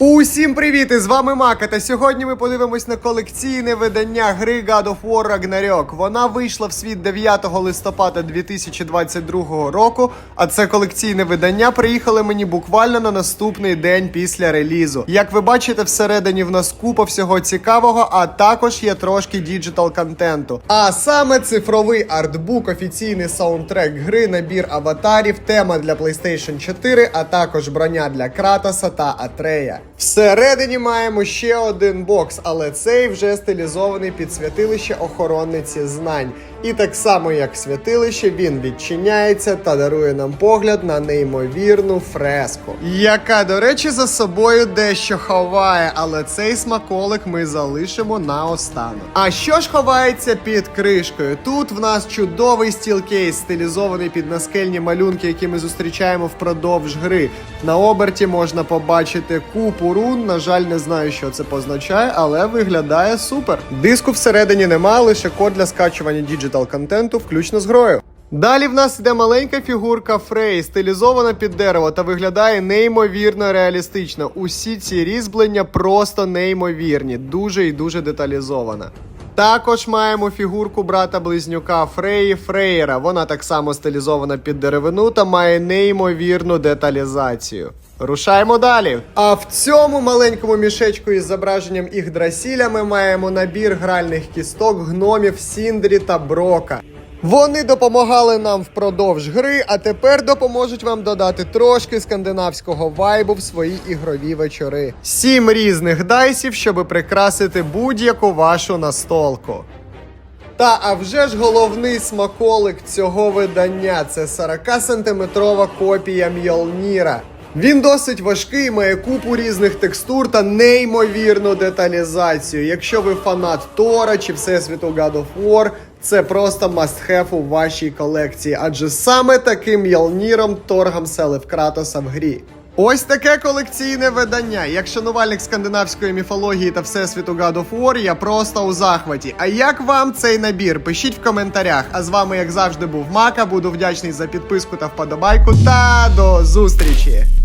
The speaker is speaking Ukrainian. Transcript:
Усім привіт! І з вами Мака. Та сьогодні ми подивимось на колекційне видання гри God of War Ragnarok. Вона вийшла в світ 9 листопада 2022 року. А це колекційне видання приїхали мені буквально на наступний день після релізу. Як ви бачите, всередині в нас купа всього цікавого, а також є трошки діджитал контенту. А саме цифровий артбук, офіційний саундтрек гри, набір аватарів, тема для PlayStation 4, а також броня для Кратоса та Атрея. Всередині маємо ще один бокс, але цей вже стилізований під святилище охоронниці знань. І так само, як святилище, він відчиняється та дарує нам погляд на неймовірну фреску, яка, до речі, за собою дещо ховає, але цей смаколик ми залишимо на останок. А що ж ховається під кришкою? Тут в нас чудовий стілкейс, стилізований під наскельні малюнки, які ми зустрічаємо впродовж гри. На оберті можна побачити купу рун. На жаль, не знаю, що це позначає, але виглядає супер. Диску всередині нема, лише код для скачування діджитал контенту, включно з грою. Далі в нас іде маленька фігурка Фрей, стилізована під дерево та виглядає неймовірно реалістично. Усі ці різьблення просто неймовірні, дуже і дуже деталізована. Також маємо фігурку брата близнюка Фреї Фрейера. Вона так само стилізована під деревину та має неймовірну деталізацію. Рушаємо далі. А в цьому маленькому мішечку із зображенням Ігдрасіля ми маємо набір гральних кісток, гномів, Сіндрі та Брока. Вони допомагали нам впродовж гри, а тепер допоможуть вам додати трошки скандинавського вайбу в свої ігрові вечори. Сім різних дайсів, щоб прикрасити будь-яку вашу настолку. Та а вже ж головний смаколик цього видання це 40-сантиметрова копія Мьолніра. Він досить важкий, має купу різних текстур та неймовірну деталізацію. Якщо ви фанат Тора чи Всесвіту God of War, це просто must-have у вашій колекції, адже саме таким Мьолніром Торгам селив Кратоса в грі. Ось таке колекційне видання. Як шанувальник скандинавської міфології та всесвіту God of War, я просто у захваті. А як вам цей набір? Пишіть в коментарях. А з вами, як завжди, був Мака. Буду вдячний за підписку та вподобайку. Та до зустрічі!